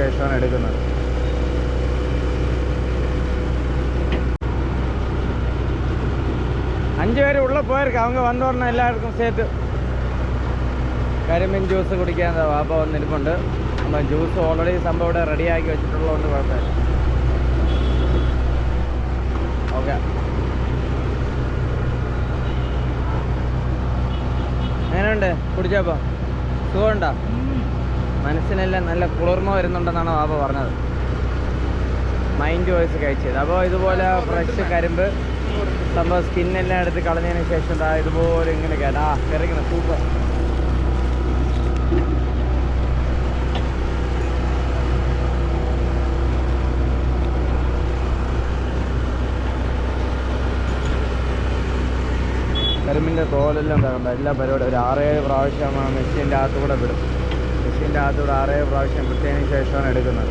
ശേഷമാണ് എടുക്കുന്നത്. അഞ്ചു പേര് ഉള്ള പോയിരിക്കും അവങ്ക വന്നു പറഞ്ഞാൽ എല്ലാവർക്കും സേത്ത് കരിമീൻ ജ്യൂസ് കുടിക്കാൻ വാപ്പ വന്നിരിപ്പുണ്ട്. നമ്മൾ ജ്യൂസ് ഓൾറെഡി സംഭവം ഇവിടെ റെഡി ആക്കി വെച്ചിട്ടുള്ളതുകൊണ്ട് കുഴപ്പമില്ല. ഓക്കെ. എങ്ങനെയുണ്ട്? കുടിച്ചപ്പോ സുഖമുണ്ടോ? മനസ്സിനെല്ലാം നല്ല കുളിർമ വരുന്നുണ്ടെന്നാണ് ബാബ പറഞ്ഞത്. മൈൻഡ് വോയിസ് കഴിച്ചത്. അപ്പോൾ ഇതുപോലെ ഫ്രഷ് കരിമ്പ് സംഭവം സ്കിന്നെല്ലാം എടുത്ത് കളഞ്ഞതിന് ശേഷം ദാ ഇതുപോലെ ഇങ്ങനെ കേട്ടാ ഇറങ്ങണം സൂപ്പർ കരിമ്പിന്റെ തോലെല്ലാം തകണ്ട എല്ലാ പരിപാടി ഒരു ആറേഴ് പ്രാവശ്യം ആ മെഷീന്റെ അകത്തുകൂടെ വിടും. മെഷീന്റെ അകത്തൂടെ ആറേ പ്രാവശ്യം വൃത്തിയതിനു ശേഷമാണ് എടുക്കുന്നത്.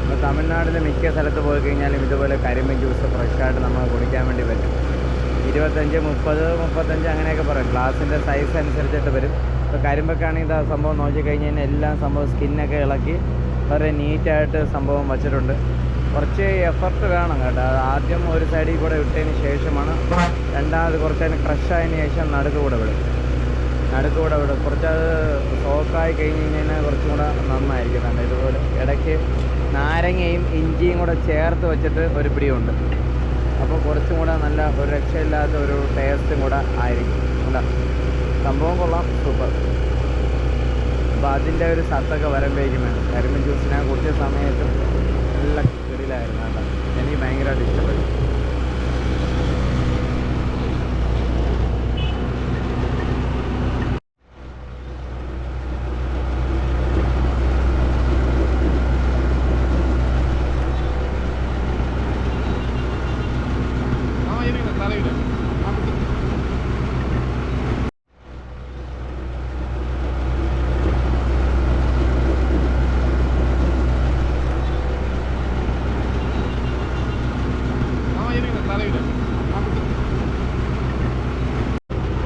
ഇപ്പോൾ തമിഴ്നാട്ടിലെ മിക്ക സ്ഥലത്ത് പോയി കഴിഞ്ഞാലും ഇതുപോലെ കരിമ്പിൻ ജ്യൂസ് ഫ്രഷായിട്ട് നമുക്ക് കുടിക്കാൻ വേണ്ടി പറ്റും. ഇരുപത്തഞ്ച് മുപ്പത് മുപ്പത്തഞ്ച് അങ്ങനെയൊക്കെ പറയും. ഗ്ലാസിന്റെ സൈസ് അനുസരിച്ചിട്ട് വരും. ഇപ്പോൾ കരിമ്പൊക്കെ ആണെങ്കിൽ ആ സംഭവം നോക്കി കഴിഞ്ഞ് കഴിഞ്ഞാൽ എല്ലാം സംഭവം സ്കിന്നൊക്കെ ഇളക്കി വളരെ നീറ്റായിട്ട് സംഭവം വച്ചിട്ടുണ്ട്. കുറച്ച് എഫർട്ട് വേണം കേട്ടോ. ആദ്യം ഒരു സൈഡിൽ കൂടെ ഇട്ടതിന് ശേഷമാണ് രണ്ടാമത് കുറച്ച് അതിന് ക്രഷ് ആയതിന് ശേഷം നടുക്ക് കൂടെ വിടും. നടുക്ക് കൂടെ വിടും. കുറച്ച് അത് സോക്കായി കഴിഞ്ഞ് കഴിഞ്ഞാൽ കുറച്ചും കൂടെ നന്നായിരിക്കും. കണ്ടോ ഇതുപോലെ ഇടയ്ക്ക് നാരങ്ങയും ഇഞ്ചിയും കൂടെ ചേർത്ത് വെച്ചിട്ട് ഒരു പിടിയുണ്ട്. അപ്പോൾ കുറച്ചും കൂടെ നല്ല ഒരു രക്ഷയില്ലാത്ത ഒരു ടേസ്റ്റും കൂടെ ആയിരിക്കും. എന്താ സംഭവം കൊള്ളാം. സൂപ്പർ അപ്പോൾ അതിന്റെ ഒരു സത്തൊക്കെ വരുമ്പോഴേക്കും വേണം. കരിമ്പ് ജ്യൂസിനെ കുറച്ച് സമയത്തും നല്ല കിടിലായിരുന്നു കേട്ടോ എനിക്ക് ഭയങ്കരമായിട്ട് ഇഷ്ടപ്പെട്ടു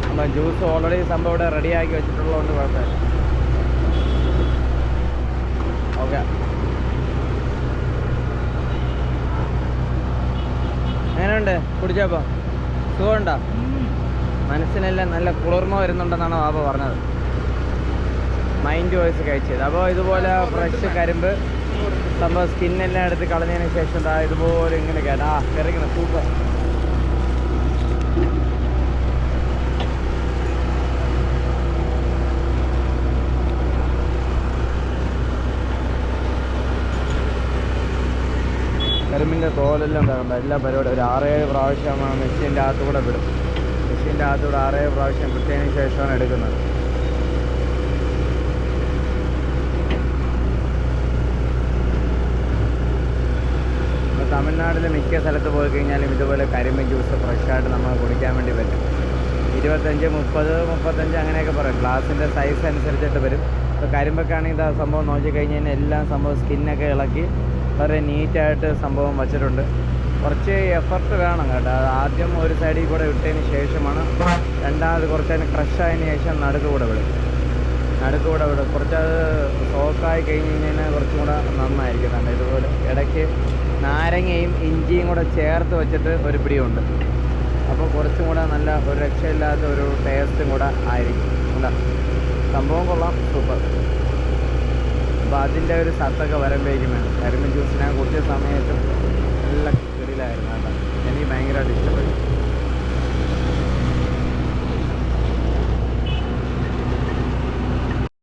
അപ്പം ജ്യൂസ് ഓൾറെഡി സംഭവം ഇവിടെ റെഡിയാക്കി വെച്ചിട്ടുള്ളതുകൊണ്ട് കുഴപ്പമില്ല. ഓക്കെ. എങ്ങനെയുണ്ട്? കുടിച്ചപ്പോൾ സുഖമുണ്ടോ? മനസ്സിനെല്ലാം നല്ല കുളിർമ വരുന്നുണ്ടെന്നാണ് ബാബ പറഞ്ഞത്. മൈൻഡ് വോയിസ് കഴിച്ചത് അപ്പോൾ ഇതുപോലെ ഫ്രഷ് കരിമ്പ് സംഭവം സ്കിന്നെല്ലാം എടുത്ത് കളഞ്ഞതിന് ശേഷം ദാ ഇതുപോലെ ഇങ്ങനെ കേട്ടാ കറിക്കണം സൂപ്പർ. കരിമ്പിന്റെ തോലെല്ലാം തകണ്ട എല്ലാ പരിപാടി ഒരു ആറേഴ് പ്രാവശ്യം ആ മെഷീന്റെ അകത്തുകൂടെ വിടും. മെഷീന്റെ അകത്തുകൂടെ ആറേഴ് പ്രാവശ്യം വിട്ടതിന് ശേഷമാണ് എടുക്കുന്നത്. ഇപ്പോൾ തമിഴ്നാട്ടിലെ മിക്ക സ്ഥലത്ത് പോയി കഴിഞ്ഞാലും ഇതുപോലെ കരിമീൻ ജ്യൂസ് ഫ്രഷായിട്ട് നമ്മൾ കുടിക്കാൻ വേണ്ടി പറ്റും. ഇരുപത്തഞ്ച് മുപ്പത് മുപ്പത്തഞ്ച് അങ്ങനെയൊക്കെ പറയും. ഗ്ലാസിന്റെ സൈസ് അനുസരിച്ചിട്ട് വരും. ഇപ്പോൾ കരിമ്പൊക്കെ ആണെങ്കിൽ ആ സംഭവം നോക്കിക്കഴിഞ്ഞ് കഴിഞ്ഞാൽ എല്ലാം സംഭവം സ്കിന്നൊക്കെ ഇളക്കി വളരെ നീറ്റായിട്ട് സംഭവം വച്ചിട്ടുണ്ട്. കുറച്ച് എഫർട്ട് വേണം കേട്ടോ. ആദ്യം ഒരു സൈഡിൽ കൂടെ ഇട്ടതിന് ശേഷമാണ് രണ്ടാമത് കുറച്ച് അതിന് ക്രഷായതിന് ശേഷം നടുക്ക് കൂടെ വിടും. നടുക്ക് കൂടെ വിടും. കുറച്ചത് സോക്കായി കഴിഞ്ഞ് കഴിഞ്ഞാൽ കുറച്ചും കൂടെ നന്നായിരിക്കും. കണ്ടോ? ഇതുപോലെ ഇടയ്ക്ക് നാരങ്ങയും ഇഞ്ചിയും കൂടെ ചേർത്ത് വെച്ചിട്ട് ഒരു പിടിയുണ്ട്. അപ്പോൾ കുറച്ചും കൂടെ നല്ല ഒരു രക്ഷയില്ലാത്ത ഒരു ടേസ്റ്റും കൂടെ ആയിരിക്കും. അല്ല സംഭവം കൊള്ളാം. സൂപ്പർ അപ്പോൾ അതിന്റെ ഒരു സത്തൊക്കെ വരുമ്പോഴേക്കും വേണം. കരിമ്പിൻ ജ്യൂസ് ഞാൻ കുടിച്ച സമയത്തും നല്ല കിടിലായിരുന്നു കേട്ടോ. എനിക്ക് ഭയങ്കരമായിട്ട് ഇഷ്ടപ്പെട്ടു.